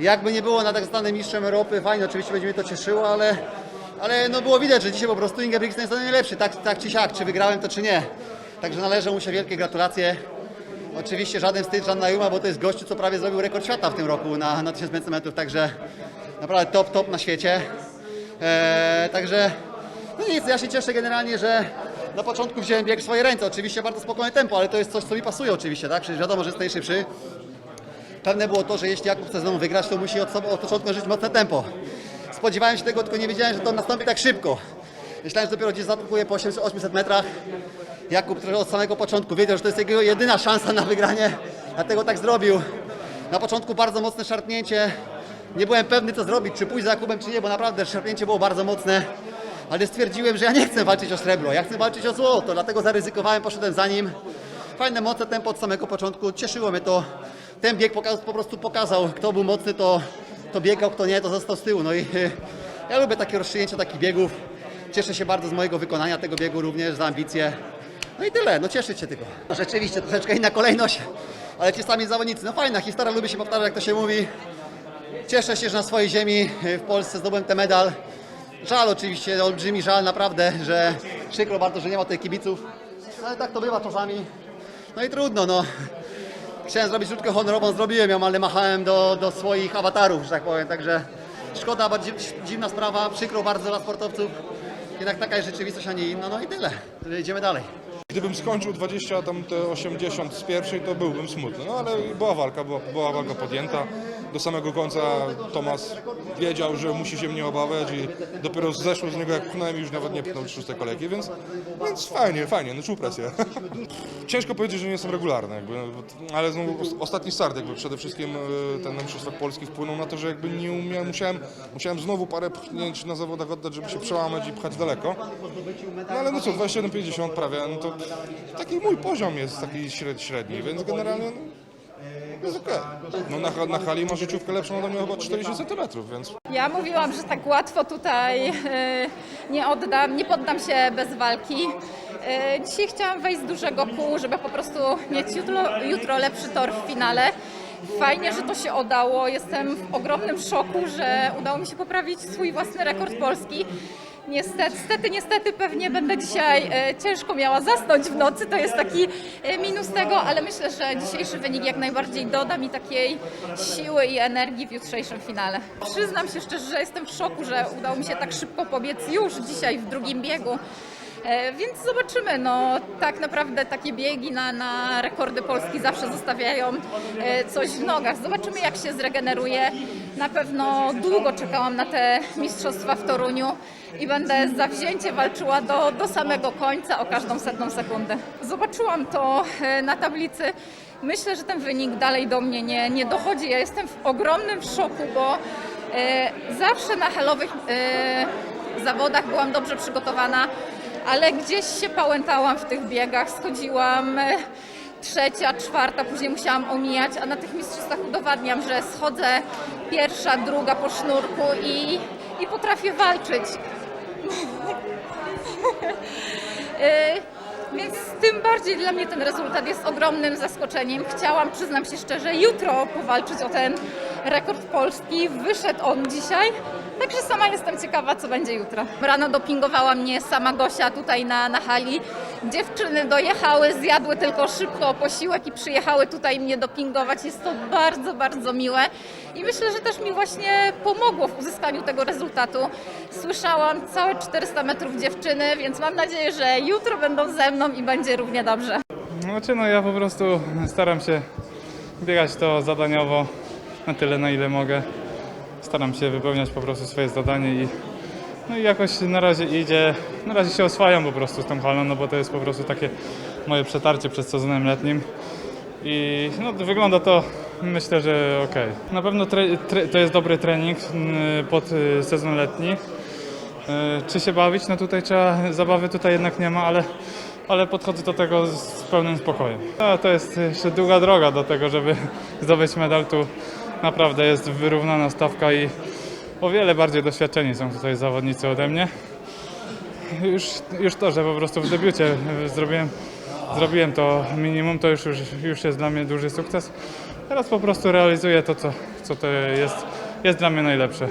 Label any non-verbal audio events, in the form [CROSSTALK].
Jakby nie było na tak zwanym mistrzem Europy, fajnie, oczywiście będzie mnie to cieszyło, ale, ale no było widać, że dzisiaj po prostu Ingebrigtsen jest najlepszy, tak, tak czy siak, czy wygrałem to czy nie. Także należą mu się wielkie gratulacje. Oczywiście żaden wstyd, żadna juma, bo to jest gościu, co prawie zrobił rekord świata w tym roku na, na 1500 metrów, także naprawdę top, top na świecie. Eee, także no nic, ja się cieszę generalnie, że na początku wziąłem bieg w swoje ręce. Oczywiście bardzo spokojne tempo, ale to jest coś, co mi pasuje oczywiście, tak? Przecież wiadomo, że jest najszybszy. Pewne było to, że jeśli Jakub chce znowu wygrać, to musi od, sobą, od początku żyć mocne tempo. Spodziewałem się tego, tylko nie wiedziałem, że to nastąpi tak szybko. Myślałem, że dopiero gdzieś zaatakuje po 800 800 metrach. Jakub trochę od samego początku wiedział, że to jest jego jedyna szansa na wygranie, dlatego tak zrobił. Na początku bardzo mocne szarpnięcie. Nie byłem pewny, co zrobić, czy pójść za Jakubem, czy nie, bo naprawdę szarpnięcie było bardzo mocne. Ale stwierdziłem, że ja nie chcę walczyć o srebro, ja chcę walczyć o złoto, dlatego zaryzykowałem, poszedłem za nim. Fajne, mocne tempo od samego początku, cieszyło mnie to. Ten bieg po prostu pokazał, kto był mocny, to, to biegał, kto nie, to został z tyłu. No i [LAUGHS] ja lubię takie rozstrzygnięcia takich biegów. Cieszę się bardzo z mojego wykonania tego biegu również, za ambicje. No i tyle, no cieszyć się tylko. No rzeczywiście, troszeczkę inna kolejność, [LAUGHS] ale ci sami zawodnicy, no fajna historia, lubi się powtarzać, jak to się mówi. Cieszę się, że na swojej ziemi y, w Polsce zdobyłem ten medal. Żal oczywiście, olbrzymi żal naprawdę, że przykro bardzo, że nie ma tutaj kibiców. No ale tak to bywa czasami. No i trudno, no. Chciałem zrobić rzutkę honorową, zrobiłem ją, ale machałem do, do swoich awatarów, że tak powiem. Także szkoda, bardzo dzi- dziwna sprawa, przykro bardzo dla sportowców. Jednak taka jest rzeczywistość, a nie inna. No i tyle. Idziemy dalej. Gdybym skończył 20, tam te 80 z pierwszej, to byłbym smutny. No ale była walka, była, była walka podjęta. Do samego końca Tomas wiedział, że musi się mnie obawiać i dopiero zeszło z niego, jak i już nawet nie pchnął szóstej kolejki, więc, więc fajnie, fajnie, no czuł presję. [LAUGHS] Ciężko powiedzieć, że nie jestem regularny, jakby, no, ale znowu os- ostatni start jakby przede wszystkim e, ten na Mistrzostwach Polskich wpłynął na to, że jakby nie umiałem, musiałem, musiałem znowu parę pchnięć na zawodach oddać, żeby się przełamać i pchać daleko. No ale no co, 21,50 prawie, no to taki mój poziom jest taki śred, średni, więc generalnie no, jest okej. No na, na hali ma życiówkę lepszą ode mnie chyba 40 cm, więc Ja mówiłam, że tak łatwo tutaj e, nie oddam, nie poddam się bez walki. E, Dzisiaj chciałam wejść z dużego kół, żeby po prostu mieć jutro, jutro lepszy tor w finale. Fajnie, że to się udało. Jestem w ogromnym szoku, że udało mi się poprawić swój własny rekord polski. Niestety, niestety, pewnie będę dzisiaj e, ciężko miała zasnąć w nocy, to jest taki e, minus tego, ale myślę, że dzisiejszy wynik jak najbardziej doda mi takiej siły i energii w jutrzejszym finale. Przyznam się szczerze, że jestem w szoku, że udało mi się tak szybko pobiec już dzisiaj w drugim biegu. E, Więc zobaczymy. No, tak naprawdę takie biegi na, na rekordy Polski zawsze zostawiają e, coś w nogach. Zobaczymy, jak się zregeneruje. Na pewno długo czekałam na te mistrzostwa w Toruniu i będę zawzięcie walczyła do, do samego końca o każdą setną sekundę. Zobaczyłam to e, na tablicy. Myślę, że ten wynik dalej do mnie nie, nie dochodzi. Ja jestem w ogromnym szoku, bo zawsze na halowych e, zawodach byłam dobrze przygotowana ale gdzieś się pałętałam w tych biegach, schodziłam e, trzecia, czwarta, później musiałam omijać, a na tych mistrzostwach udowadniam, że schodzę pierwsza, druga po sznurku i, i potrafię walczyć. E, Więc tym bardziej dla mnie ten rezultat jest ogromnym zaskoczeniem. Chciałam, przyznam się szczerze, jutro powalczyć o ten rekord polski. Wyszedł on dzisiaj, także sama jestem ciekawa, co będzie jutro. Rano dopingowała mnie sama Gosia tutaj na, na hali. Dziewczyny dojechały, zjadły tylko szybko posiłek i przyjechały tutaj mnie dopingować. Jest to bardzo, bardzo miłe i myślę, że też mi właśnie pomogło w uzyskaniu tego rezultatu. Słyszałam całe 400 metrów dziewczyny, więc mam nadzieję, że jutro będą ze mną i będzie równie dobrze. Znaczy no ja po prostu staram się biegać to zadaniowo na tyle na ile mogę. Staram się wypełniać po prostu swoje zadanie i no i jakoś na razie idzie, na razie się oswajam po prostu z tą halą, no bo to jest po prostu takie moje przetarcie przed sezonem letnim. I no, wygląda to myślę, że okej. Na pewno to jest dobry trening mm, pod y, sezon letni. E, Czy się bawić? No tutaj trzeba, zabawy tutaj jednak nie ma, ale, ale podchodzę do tego z pełnym spokojem. No, to jest jeszcze długa droga do tego, żeby [LAUGHS] zdobyć medal. Tu naprawdę jest wyrównana stawka i o wiele bardziej doświadczeni są tutaj zawodnicy ode mnie. Już, już to, że po prostu w debiucie zrobiłem zrobiłem to minimum, to już, już, już jest dla mnie duży sukces. Teraz po prostu realizuję to, co, co to jest, jest dla mnie najlepsze.